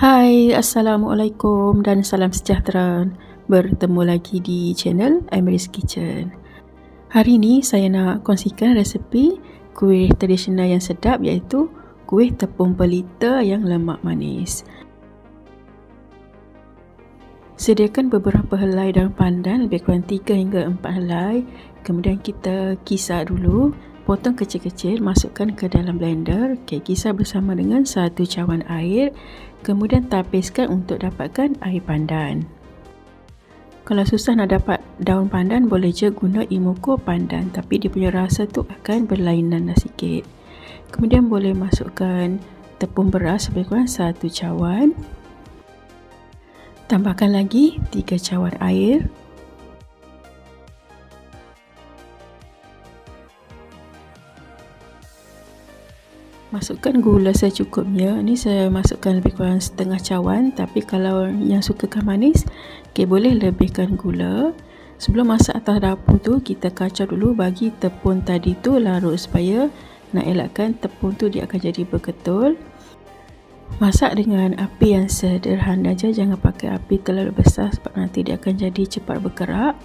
Hai, Assalamualaikum dan salam sejahtera. Bertemu lagi di channel Emily's Kitchen. Hari ini saya nak kongsikan resepi kuih tradisional yang sedap iaitu kuih tepung pelita yang lemak manis. Sediakan beberapa helai daun pandan lebih kurang 3 hingga 4 helai. Kemudian kita kisar dulu potong kecil-kecil, masukkan ke dalam blender. Okay, kisar bersama dengan satu cawan air. Kemudian tapiskan untuk dapatkan air pandan. Kalau susah nak dapat daun pandan, boleh je guna imuko pandan. Tapi dia punya rasa tu akan berlainan dah sikit. Kemudian boleh masukkan tepung beras lebih kurang satu cawan. Tambahkan lagi tiga cawan air. Masukkan gula secukupnya. Ni saya masukkan lebih kurang setengah cawan. Tapi kalau yang sukakan manis, okay, boleh lebihkan gula. Sebelum masak atas dapur tu, kita kacau dulu bagi tepung tadi tu larut supaya nak elakkan tepung tu dia akan jadi berketul. Masak dengan api yang sederhana aja, jangan pakai api terlalu besar sebab nanti dia akan jadi cepat bergerak.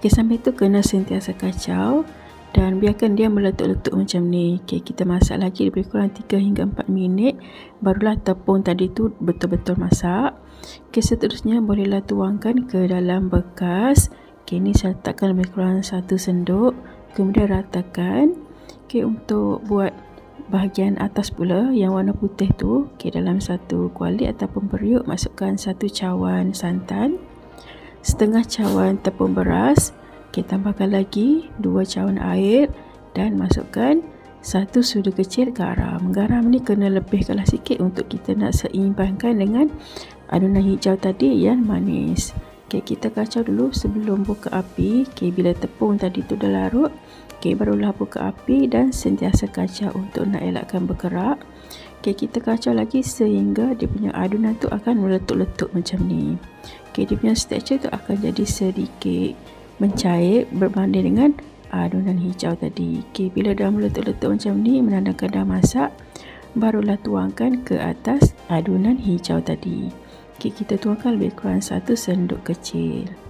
Okay, sampai tu kena sentiasa kacau dan biarkan dia meletup-letup macam ni. Okey, kita masak lagi lebih kurang 3 hingga 4 minit. Barulah tepung tadi tu betul-betul masak. Okey, seterusnya bolehlah tuangkan ke dalam bekas. Okey, ni saya letakkan lebih kurang 1 sendok. Kemudian ratakan. Okey, untuk buat bahagian atas pula yang warna putih tu, okey dalam satu kuali ataupun periuk masukkan satu cawan santan. Setengah cawan tepung beras. Okey, tambahkan lagi 2 cawan air dan masukkan satu sudu kecil garam. Garam ni kena lebihkanlah sikit untuk kita nak seimbangkan dengan adunan hijau tadi yang manis. Okey, kita kacau dulu sebelum buka api. Okey, bila tepung tadi tu dah larut, okey barulah buka api dan sentiasa kacau untuk nak elakkan bergerak. Okey, kita kacau lagi sehingga dia punya adunan tu akan meletup-letup macam ni. Okey, dia punya texture tu akan jadi sedikit mencair berbanding dengan adunan hijau tadi. Okey, bila dah meletup-letup macam ni menandakan dah masak, barulah tuangkan ke atas adunan hijau tadi. Okey, kita tuangkan lebih kurang satu sendok kecil.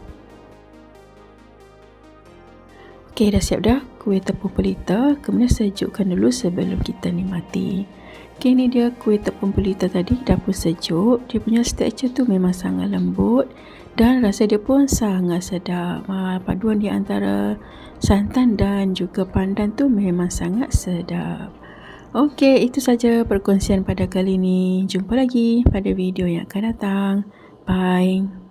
Okey, dah siap dah kuih tepung pelita. Kemudian sejukkan dulu sebelum kita nikmati. Okey, ni dia kuih tepung pelita tadi dah pun sejuk. Dia punya tekstur tu memang sangat lembut dan rasa dia pun sangat sedap. Ha, paduan di antara santan dan juga pandan tu memang sangat sedap. Okey, itu saja perkongsian pada kali ini. Jumpa lagi pada video yang akan datang. Bye.